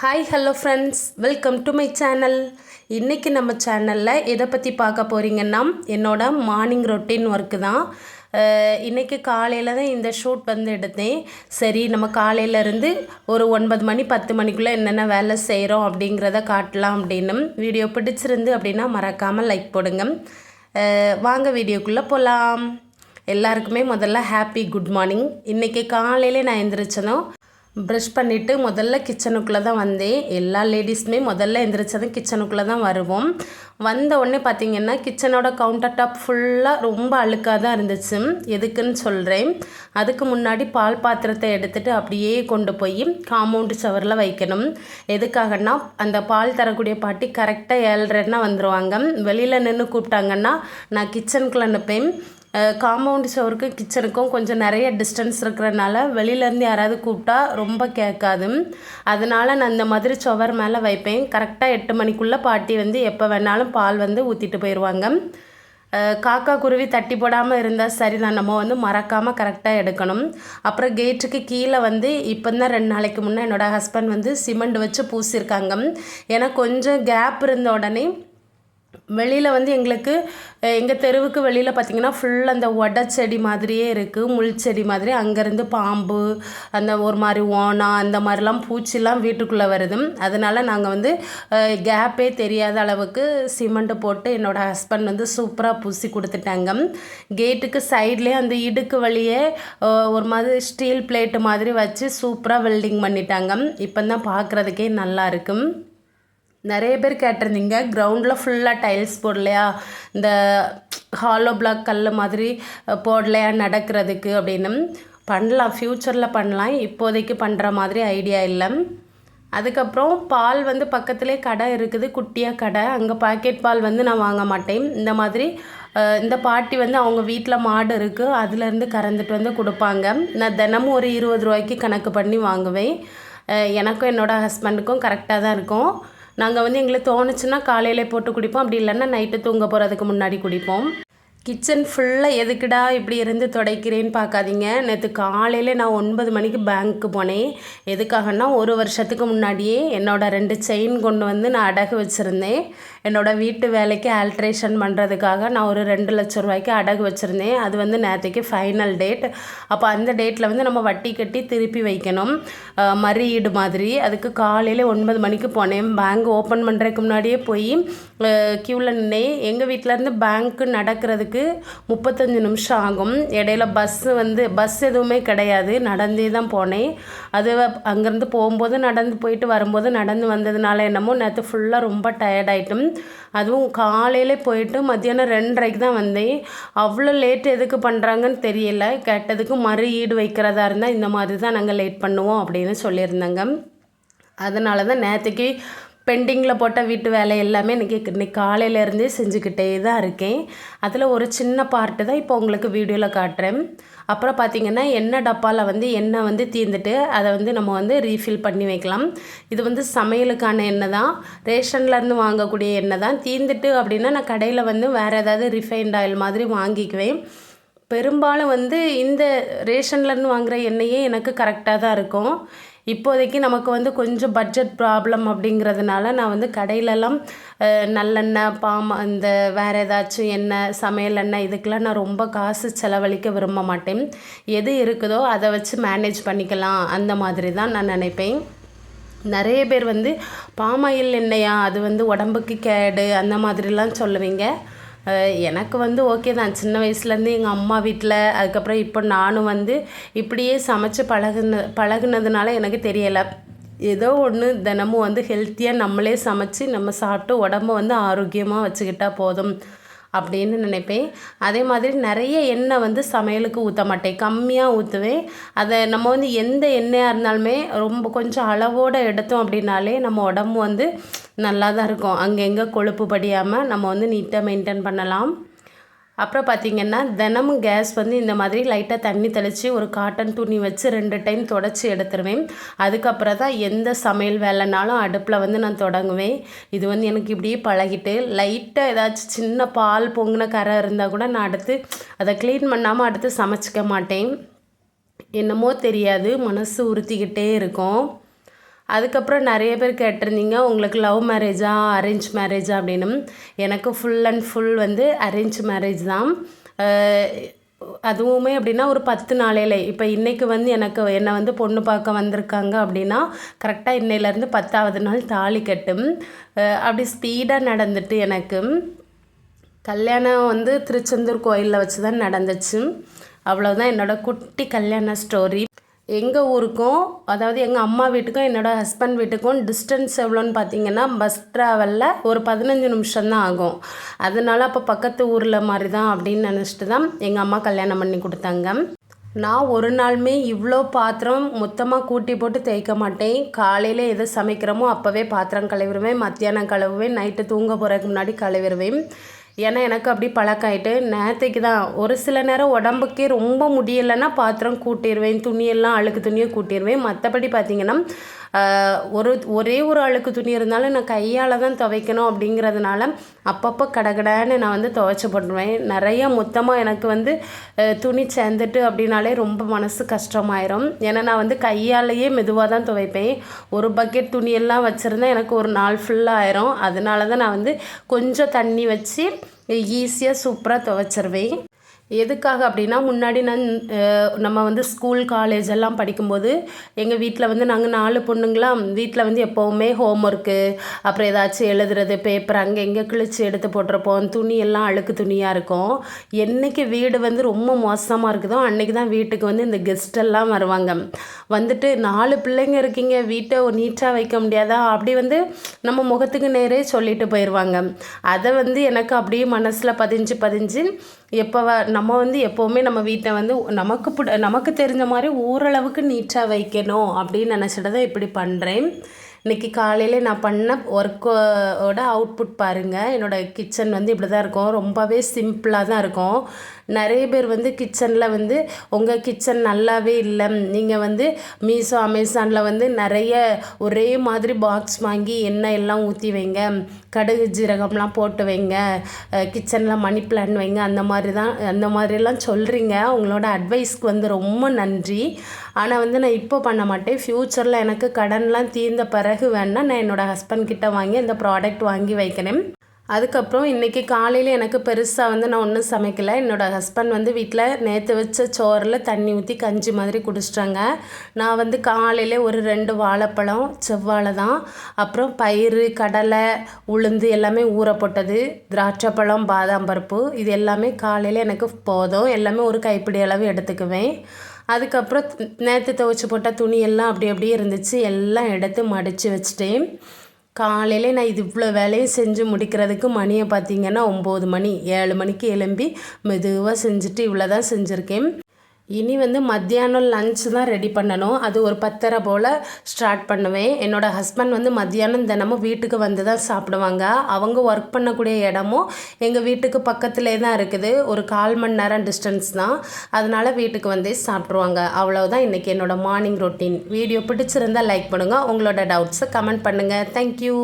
Hi hello friends welcome to my channel இன்றைக்கி நம்ம சேனலில் எதை பற்றி பார்க்க போகிறீங்கன்னா என்னோட மார்னிங் ரொட்டீன் ஒர்க்கு தான். இன்றைக்கி காலையில் தான் இந்த ஷூட் வந்து எடுத்தேன். சரி நம்ம காலையிலேருந்து ஒரு ஒன்பது மணி பத்து மணிக்குள்ளே என்னென்ன வேலை செய்கிறோம் அப்படிங்கிறத காட்டலாம் அப்படின்னு. வீடியோ பிடிச்சிருந்து அப்படின்னா மறக்காமல் லைக் போடுங்க. வாங்க வீடியோக்குள்ளே போகலாம் எல்லாருக்குமே முதல்ல ஹாப்பி குட் மார்னிங் இன்றைக்கி காலையிலே நான் எந்திரிச்சதும் ப்ரஷ் பண்ணிவிட்டு முதல்ல கிச்சனுக்குள்ளே தான் வந்தேன். எல்லா லேடிஸுமே முதல்ல எந்திரிச்சதும் கிச்சனுக்குள்ளே தான் வருவோம். வந்த உடனே பார்த்தீங்கன்னா கிச்சனோட கவுண்டர் டாப் ஃபுல்லாக ரொம்ப அழுக்காக தான் இருந்துச்சு. எதுக்குன்னு சொல்கிறேன் அதுக்கு முன்னாடி பால் பாத்திரத்தை எடுத்துகிட்டு அப்படியே கொண்டு போய் காம்பவுண்டு சவரில் வைக்கணும். எதுக்காகன்னா அந்த பால் தரக்கூடிய பாட்டி கரெக்டாக ஏழ்ரைன்னா வந்துடுவாங்க வெளியில் நின்று கூப்பிட்டாங்கன்னா நான் கிச்சனுக்குள்ளே நிற்பேன் காம்பவுண்ட் சவருக்கு கிச்சனுக்கும் கொஞ்சம் நிறைய டிஸ்டன்ஸ் இருக்கிறனால வெளியிலேருந்து யாராவது கூப்பிட்டா ரொம்ப கேட்காது. அதனால் நான் இந்த மாதிரி சுவர் மேலே வைப்பேன். கரெக்டாக எட்டு மணிக்குள்ளே பாட்டி வந்து எப்போ வேணாலும் பால் வந்து ஊற்றிட்டு போயிடுவாங்க காக்கா குருவி தட்டி போடாமல் இருந்தால் சரிதான். நம்ம வந்து மறக்காமல் கரெக்டாக எடுக்கணும். அப்புறம் கேட்டுக்கு கீழே வந்து இப்போ தான் ரெண்டு நாளைக்கு முன்னே என்னோடய ஹஸ்பண்ட் வந்து சிமெண்ட் வச்சு பூசியிருக்காங்க. ஏன்னா கொஞ்சம் கேப் இருந்த உடனே வெளியில் வந்து எங்களுக்கு எங்கள் தெருவுக்கு வெளியில் பார்த்திங்கன்னா ஃபுல் அந்த ஒட செடி மாதிரியே இருக்குது முள் செடி மாதிரி. அங்கேருந்து பாம்பு அந்த ஒரு மாதிரி ஓனா அந்த மாதிரிலாம் பூச்சிலாம் வீட்டுக்குள்ளே வருது. அதனால் நாங்கள் வந்து கேப்பே தெரியாத அளவுக்கு சிமெண்ட்டு போட்டு என்னோடய ஹஸ்பண்ட் வந்து சூப்பராக பூசி கொடுத்துட்டாங்க. கேட்டுக்கு சைட்லேயே அந்த இடுக்கு வழியே ஒரு மாதிரி ஸ்டீல் பிளேட்டு மாதிரி வச்சு சூப்பராக வெல்டிங் பண்ணிட்டாங்க. இப்போ தான் பார்க்குறதுக்கே நல்லா இருக்கும் நிறைய பேர் கேட்டிருந்தீங்க. கிரவுண்டில் ஃபுல்லாக டைல்ஸ் போடலையா? இந்த ஹாலோ பிளாக் கல் மாதிரி போடலையா நடக்கிறதுக்கு அப்படின்னு. பண்ணலாம். ஃப்யூச்சரில் பண்ணலாம். இப்போதைக்கு பண்ணுற மாதிரி ஐடியா இல்லை. அதுக்கப்புறம் பால் வந்து பக்கத்துலேயே கடை இருக்குது. குட்டியாக கடை. அங்கே பாக்கெட் பால் வந்து நான் வாங்க மாட்டேன். இந்த மாதிரி இந்த பாட்டி வந்து அவங்க வீட்டில் மாடு இருக்குது அதுலேருந்து கறந்துட்டு வந்து கொடுப்பாங்க. நான் தினமும் ஒரு இருபது ரூபாய்க்கு கணக்கு பண்ணி வாங்குவேன். எனக்கும் என்னோடய ஹஸ்பண்டுக்கும் கரெக்டாக தான் இருக்கும். நாங்கள் வந்து எங்களுக்கு தோணுச்சுன்னா காலையிலே போட்டு குடிப்போம். அப்படி இல்லைன்னா நைட்டு தூங்க போகிறதுக்கு முன்னாடி குடிப்போம். கிச்சன் ஃபுல்லாக எதுக்குடா இப்படி இருந்து துடைக்கிறேன்னு பார்க்காதீங்க. நேற்று காலையில் நான் ஒன்பது மணிக்கு பேங்க்கு போனேன். எதுக்காகனா ஒரு வருஷத்துக்கு முன்னாடியே என்னோடய ரெண்டு செயின் கொண்டு வந்து நான் அடகு வச்சுருந்தேன். என்னோட வீட்டு வேலைக்கு ஆல்ட்ரேஷன் பண்ணுறதுக்காக நான் ஒரு ரெண்டு லட்ச ரூபாய்க்கு அடகு வச்சுருந்தேன். அது வந்து நேற்றுக்கு ஃபைனல் டேட் அப்போ அந்த டேட்டில் வந்து நம்ம வட்டி கட்டி திருப்பி வைக்கணும். மறியீடு மாதிரி. அதுக்கு காலையில் ஒன்பது மணிக்கு போனேன். பேங்க் ஓப்பன் பண்ணுறதுக்கு முன்னாடியே போய் க்யூவில் நின்னேன். எங்கள் வீட்டிலேருந்து பேங்க்கு நடக்கிறதுக்கு முப்பத்தஞ்சு நிமிஷம் ஆகும். இடையில பஸ்ஸு வந்து பஸ் எதுவுமே கிடையாது. நடந்தே தான் போனேன். அது அங்கேருந்து போகும்போது நடந்து போயிட்டு வரும்போது நடந்து வந்ததுனால என்னமோ நேற்று ஃபுல்லாக ரொம்ப டயர்டாயிட்டும் அதுவும் காலையிலே போயிட்டு மத்தியானம் ரெண்டரைக்கு தான் வந்தேன். அவ்வளோ லேட் எதுக்கு பண்ணுறாங்கன்னு தெரியல. கேட்டதுக்கு மறு ஈடு வைக்கிறதா இருந்தால் இந்த மாதிரி தான் நாங்கள் லேட் பண்ணுவோம் அப்படின்னு சொல்லியிருந்தாங்க. அதனால தான் நேற்றுக்கு பெண்டிங்கில் போட்ட வீட்டு வேலை எல்லாமே இன்றைக்கி இன்னைக்கு காலையிலேருந்தே செஞ்சுக்கிட்டே தான் இருக்கேன். அதில் ஒரு சின்ன பார்ட்டு தான் இப்போ உங்களுக்கு வீடியோவில் காட்டுறேன். அப்புறம் பார்த்திங்கன்னா எண்ணெய் டப்பாவில் வந்து எண்ணெய் வந்து தீர்ந்துட்டு அதை வந்து நம்ம வந்து ரீஃபில் பண்ணி வைக்கலாம். இது வந்து சமையலுக்கான எண்ணெய் தான். ரேஷன்லேருந்து வாங்கக்கூடிய எண்ணெய் தான். தீர்ந்துட்டு அப்படின்னா நான் கடையில் வந்து வேறு ஏதாவது ரிஃபைண்ட் ஆயில் மாதிரி வாங்கிக்குவேன். பெரும்பாலும் வந்து இந்த ரேஷன்லேருந்து வாங்குகிற எண்ணெயே எனக்கு கரெக்டாக தான் இருக்கும். இப்போதைக்கு நமக்கு வந்து கொஞ்சம் பட்ஜெட் ப்ராப்ளம் அப்படிங்கிறதுனால நான் வந்து கடையிலலாம் நல்லெண்ணெய் பாம் இந்த வேறு ஏதாச்சும் எண்ணெய் சமையல் எண்ணெய் இதுக்கெல்லாம் நான் ரொம்ப காசு செலவழிக்க விரும்ப மாட்டேன். எது இருக்குதோ அதை வச்சு மேனேஜ் பண்ணிக்கலாம். அந்த மாதிரி தான் நான் நினைப்பேன். நிறைய பேர் வந்து பாமாயில் எண்ணெயா? அது வந்து உடம்புக்கு கேடு அந்த மாதிரிலாம் சொல்லுவீங்க. எனக்கு வந்து ஓகே தான். சின்ன வயசுலேருந்து எங்கள் அம்மா வீட்டில் அதுக்கப்புறம் இப்போ நானும் வந்து இப்படியே சமைச்சு பழகுன பழகுனதுனால எனக்கு தெரியலை. ஏதோ ஒன்று தினமும் வந்து ஹெல்த்தியாக நம்மளே சமைச்சு நம்ம சாப்பிட்டு உடம்ப வந்து ஆரோக்கியமாக வச்சுக்கிட்டா போதும். அப்படின்னு நினைப்பேன். அதே மாதிரி நிறைய எண்ணெய் வந்து சமையலுக்கு ஊற்ற மாட்டேன். கம்மியாக ஊற்றுவேன் அதை நம்ம வந்து எந்த எண்ணெயாக இருந்தாலுமே ரொம்ப கொஞ்சம் அளவோடு எடுத்தோம் அப்படின்னாலே நம்ம உடம்பு வந்து நல்லா தான் இருக்கும். அங்கங்கே கொழுப்பு படியாமல் நம்ம வந்து நீட்டாக மெயின்டைன் பண்ணலாம். அப்புறம் பார்த்திங்கன்னா தினமும் கேஸ் வந்து இந்த மாதிரி லைட்டாக தண்ணி தெளித்து ஒரு காட்டன் துணி வச்சு ரெண்டு டைம் தொடச்சி எடுத்துருவேன். அதுக்கப்புறம் தான் எந்த சமையல் வேலைனாலும் அடுப்பில் வந்து நான் தொடங்குவேன். இது வந்து எனக்கு இப்படியே பழகிட்டு லைட்டாக ஏதாச்சும் சின்ன பால் பொங்கின கரை இருந்தால் கூட நான் அடுத்து அதை க்ளீன் பண்ணாமல் அடுத்து சமைச்சிக்க மாட்டேன். என்னமோ தெரியாது மனசு உறுத்திக்கிட்டே இருக்கும். அதுக்கப்புறம் நிறைய பேர் கேட்டிருந்தீங்க உங்களுக்கு லவ் மேரேஜா அரேஞ்ச் மேரேஜா அப்படின்னு. எனக்கு ஃபுல் அண்ட் ஃபுல் வந்து அரேஞ்ச் மேரேஜ் தான். அதுவுமே அப்படின்னா ஒரு பத்து நாளையில. இப்போ இன்றைக்கு வந்து எனக்கு என்னை வந்து பொண்ணு பார்க்க வந்திருக்காங்க அப்படின்னா கரெக்டாக இன்னையிலேருந்து பத்தாவது நாள் தாலி கட்டும். அப்படி ஸ்பீடாக நடந்துட்டு எனக்கு கல்யாணம் வந்து திருச்செந்தூர் கோயிலில் வச்சு தான் நடந்துச்சு. அவ்வளோதான் என்னோடய குட்டி கல்யாண ஸ்டோரி எங்கள் ஊருக்கும் அதாவது எங்கள் அம்மா வீட்டுக்கும் என்னோட ஹஸ்பண்ட் வீட்டுக்கும் டிஸ்டன்ஸ் எவ்வளோன்னு பார்த்தீங்கன்னா பஸ் ட்ராவலில் ஒரு பதினஞ்சு நிமிஷம்தான் ஆகும். அதனால அப்போ பக்கத்து ஊரில் மாதிரி தான் அப்படின்னு நினச்சிட்டு தான் எங்கள் அம்மா கல்யாணம் பண்ணி கொடுத்தாங்க. நான் ஒரு நாளுமே இவ்வளோ பாத்திரம் மொத்தமாக கூட்டி போட்டு தேய்க்க மாட்டேன். காலையில் எது சமைக்கிறோமோ அப்போவே பாத்திரம் கழுவிடுவேன். மத்தியானம் கழுவுவேன். நைட்டு தூங்க போகிறதுக்கு முன்னாடி கழுவிடுவேன். ஏன்னா எனக்கு அப்படி பழக்காயிட்டு நேற்றுக்கு தான் ஒரு சில நேரம் உடம்புக்கே ரொம்ப முடியலைன்னா பாத்திரம் கூட்டிடுவேன் துணியெல்லாம் அழுக்கு துணியை கூட்டிடுவேன் மற்றபடி பார்த்தீங்கன்னா ஒரு ஒரே ஒரு அழுக்கு துணி இருந்தாலும் நான் கையால் தான் துவைக்கணும் அப்படிங்கிறதுனால அப்பப்போ கடகடன்னு நான் வந்து துவைச்சி போட்டுருவேன். நிறைய மொத்தமாக எனக்கு வந்து துணி சேர்ந்துட்டு அப்படின்னாலே ரொம்ப மனசு கஷ்டமாயிரும். ஏன்னா நான் வந்து கையாலேயே மெதுவாக தான் துவைப்பேன். ஒரு பக்கெட் துணியெல்லாம் வச்சுருந்தா எனக்கு ஒரு நாள் ஃபுல்லாக ஆயிரும். அதனால தான் நான் வந்து கொஞ்சம் தண்ணி வச்சு ஈஸியாக சூப்பராக துவைச்சிருவேன். எதுக்காக அப்படின்னா முன்னாடி நான் நம்ம வந்து ஸ்கூல் காலேஜ் எல்லாம் படிக்கும்போது எங்கள் வீட்டில் வந்து நாங்கள் நாலு பொண்ணுங்களாம் வீட்டில் வந்து எப்போவுமே ஹோம் ஒர்க்கு அப்புறம் ஏதாச்சும் எழுதுறது பேப்பர் அங்கே எங்கே கிழிச்சு எடுத்து போட்டிருப்போம். துணி எல்லாம் அழுக்கு துணியாக இருக்கும். என்னைக்கு வீடு வந்து ரொம்ப மோசமாக இருக்குதோ அன்றைக்கி தான் வீட்டுக்கு வந்து இந்த கெஸ்டெல்லாம் வருவாங்க. வந்துட்டு நாலு பிள்ளைங்க இருக்கீங்க வீட்டை நீட்டாக வைக்க முடியாதா? அப்படி வந்து நம்ம முகத்துக்கு நேரே சொல்லிட்டு போயிடுவாங்க அதை வந்து எனக்கு அப்படியே மனசில் பதிஞ்சு பதிஞ்சு எப்போ நம்ம வந்து எப்போவுமே நம்ம வீட்டை வந்து நமக்கு பிடி நமக்கு தெரிஞ்ச மாதிரி ஓரளவுக்கு நீட்டாக வைக்கணும் அப்படின்னு நினச்சிட்டு தான் இப்படி பண்ணுறேன் இன்றைக்கி காலையில் நான் பண்ண ஒர்க்கோட அவுட்புட் பாருங்கள் என்னோடய கிச்சன் வந்து இப்படி தான் இருக்கும். ரொம்பவே சிம்பிளாக தான் இருக்கும். நிறைய பேர் வந்து கிச்சனில் வந்து உங்கள் கிச்சன் நல்லாவே இல்லை. நீங்கள் வந்து மீஷோ அமேசானில் வந்து நிறைய ஒரே மாதிரி பாக்ஸ் வாங்கி எண்ணெய் எல்லாம் ஊற்றி வைங்க. கடுகு ஜீரகம்லாம் போட்டு வைங்க. கிச்சனில் மணி பிளான் வைங்க. அந்த மாதிரி தான் அந்த மாதிரிலாம் சொல்கிறீங்க உங்களோட அட்வைஸ்க்கு வந்து ரொம்ப நன்றி. ஆனால் வந்து நான் இப்போ பண்ண மாட்டேன். ஃப்யூச்சரில் எனக்கு கடன்லாம் தீர்ந்த பிறகு வேணால் நான் என்னோடய ஹஸ்பண்ட் கிட்ட வாங்கி அந்த ப்ராடக்ட் வாங்கி வைக்கிறேன். அதுக்கப்புறம் இன்றைக்கி காலையில் எனக்கு பெருசாக வந்து நான் ஒன்றும் சமைக்கலை. என்னோடய ஹஸ்பண்ட் வந்து வீட்டில் நேற்று வச்ச சோறில் தண்ணி ஊற்றி கஞ்சி மாதிரி குடிச்சிட்டாங்க. நான் வந்து காலையில் ஒரு ரெண்டு வாழைப்பழம் செவ்வாழை தான். அப்புறம் பயிறு கடலை உளுந்து எல்லாமே ஊற போட்டது. திராட்சைப்பழம் பாதாம் பருப்பு இது எல்லாமே காலையில் எனக்கு போதும். எல்லாமே ஒரு கைப்பிடி அளவு எடுத்துக்குவேன். அதுக்கப்புறம் நேற்று துவைச்சி போட்ட துணி எல்லாம் அப்படி அப்படியே இருந்துச்சு. எல்லாம் எடுத்து மடித்து வச்சுட்டேன். காலையில் நான் இது இவ்வளோ வேலையும் செஞ்சு முடிக்கிறதுக்கு மணியை பார்த்திங்கன்னா ஒம்பது மணி ஏழு மணிக்கு எழும்பி மெதுவாக செஞ்சுட்டு இவ்வளோ தான் செஞ்சுருக்கேன். இனி வந்து மத்தியானம் லஞ்ச் தான் ரெடி பண்ணணும். அது ஒரு பத்தரை போல் ஸ்டார்ட் பண்ணுவேன். என்னோடய ஹஸ்பண்ட் வந்து மத்தியானம் தினமும் வீட்டுக்கு வந்து தான் சாப்பிடுவாங்க. அவங்க ஒர்க் பண்ணக்கூடிய இடமும் எங்கள் வீட்டுக்கு பக்கத்துலேயே தான் இருக்குது. ஒரு கால் மணி நேரம் டிஸ்டன்ஸ் தான். அதனால் வீட்டுக்கு வந்தே சாப்பிட்ருவாங்க அவ்வளோதான் இன்றைக்கி என்னோடய மார்னிங் ரொட்டீன் வீடியோ பிடிச்சிருந்தா லைக் பண்ணுங்கள் உங்களோட டவுட்ஸை கமெண்ட் பண்ணுங்கள் தேங்க்யூ